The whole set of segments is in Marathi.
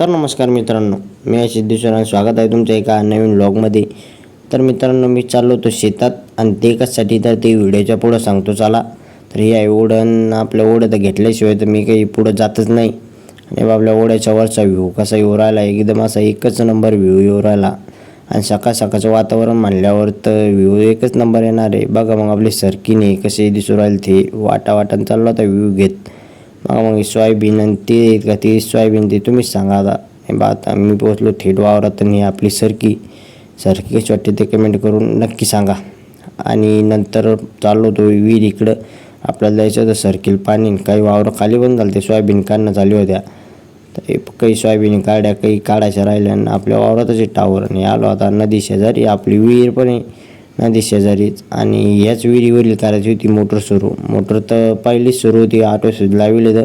तर नमस्कार मित्रांनो मी आहे सिद्धेश्वर स्वागत आहे तुमच्या एका नवीन ब्लॉगमध्ये तर मित्रांनो मी चाललो होतो शेतात आणि ते कशासाठी तर ते व्हिडिओच्या पुढं सांगतो चला. तर हे आहे ओढण आपल्या ओढं तर घेतल्याशिवाय तर मी काही पुढं जातच नाही. आणि आपल्या ओढ्याच्या वरचा व्ह्यू कसा येऊ राहिला एकदम असा एकच नंबर व्ह्यू येऊ राहिला. आणि सकाळ सकाळचं वातावरण म्हणल्यावर तर व्ह्यू एकच नंबर येणार आहे. बघा मग आपली सरकीने कसे दिसू राहिले ते वाटा वाटानं चालला होता व्ह्यू घेत. मग मग सोयाबीन आणि ते आहेत का ते सोयाबीन ते तुम्हीच सांगा आता हे बा आता मी पोहोचलो थेट वावरात आणि आपली सरकी सरकी कशी वाटते ते कमेंट करून नक्की सांगा आणि नंतर चाललो होतो विहीर इकडं आपल्याला जायचं होतं सरकील पाणी काही वावरं खाली बंद झालं ते सोयाबीन काढणं चालू होत्या तर हे काही सोयाबीन काढ्या काही काढायच्या राहिल्या आणि आपल्या वावरातच टावर आणि आलो आता नदी शेजारी आपली विहीर पण आहे नदी शेजारीच. आणि ह्याच विहिरीवरील करायची होती मोटर सुरू. मोटर तर पहिलीच सुरू होती ऑटो सुद्धा लावली तर.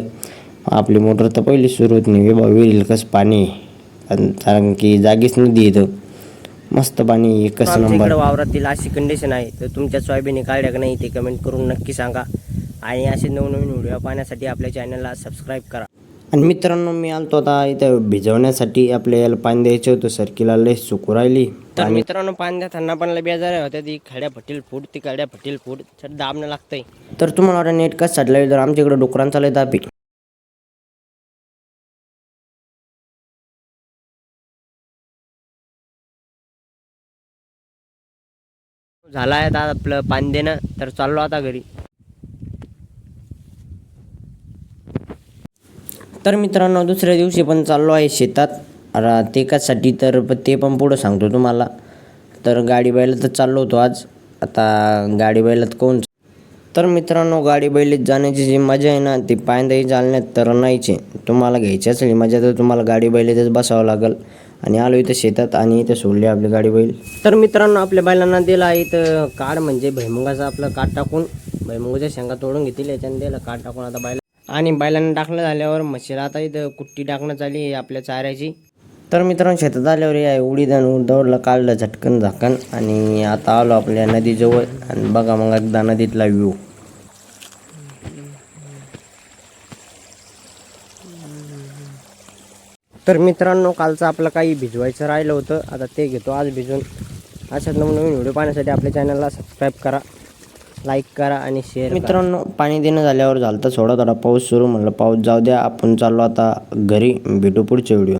आपली मोटर तर पहिलीच सुरू होती नाही. बा विहिरीला कसं पाणी कारण की जागीच नदी येतं मस्त पाणी एकच नंबर वावरातील अशी कंडिशन आहे. तर तुमच्या सोयाबीन काढल्या का नाही ते कमेंट करून नक्की सांगा. आणि असे नवनवीन व्हिडिओ पाहण्यासाठी आपल्या चॅनलला सबस्क्राईब करा. आणि मित्रांनो मी आलतो आता इथं भिजवण्यासाठी. आपल्या याला पाणी द्यायचं होतं सरकीला लय सुकू राहिली. तर मित्रांनो पाणी देताना पण लय बेजार होत्या ती खड्या फटील फूट ती खड्या फटील फूट. तर दाबणं लागतंय. तर तुम्हाला वाटतं नेट कसं साठलं तर आमच्या इकडे डुकरांचा लय दाबी झालं आहे आता आपलं पाणी देणं. तर चाललो आता घरी. तर मित्रांनो दुसऱ्या दिवशी पण चाललो आहे शेतात. रा ते कशासाठी? तर ते पण पुढं सांगतो तुम्हाला. तर गाडी बैलातच तर चाललो होतो आज. आता गाडी बैलात कोण? तर मित्रांनो गाडी बैलीत जाण्याची जी मजा आहे ना ती पायंदाही चालण्यात तर नाहीचे तुम्हाला घ्यायची असेल मजा तर तुम्हाला गाडी बैलीतच बसावं लागेल. आणि आलो इथं शेतात आणि इथं सोडली आपली गाडी बैल. तर मित्रांनो आपल्या बैलांना दिला इथं काढ म्हणजे भैमुगाचा आपलं काठ टाकून. भैमुगाच्या शेंगा तोडून घेतील याच्यानं दिला काठ टाकून. आता बैला आणि बैलांना टाकणं झाल्यावर म्हशीला आता इथं कुट्टी टाकणं चालली आहे आपल्या चाऱ्याची. तर मित्रांनो शेतात आल्यावर या उडीद आणि दौडलं काढलं झटकन झाकण आणि आता आलो आपल्या नदीजवळ आणि बघा मग एकदा नदीतला व्ह्यू तर मित्रांनो कालचं आपलं काही भिजवायचं राहिलं होतं. आता ते घेतो आज भिजून. अशाच नवनवीन व्हिडिओ पाहण्यासाठी आपल्या चॅनलला सबस्क्राईब करा. लाईक करा आणि शेअर मित्रांनो पाणी देणं झाल्यावर झालं तर थोडा थोडा पाऊस सुरू म्हणलं पाऊस जाऊ द्या आपण चाललो आता घरी भेटू पुढच्या व्हिडिओ.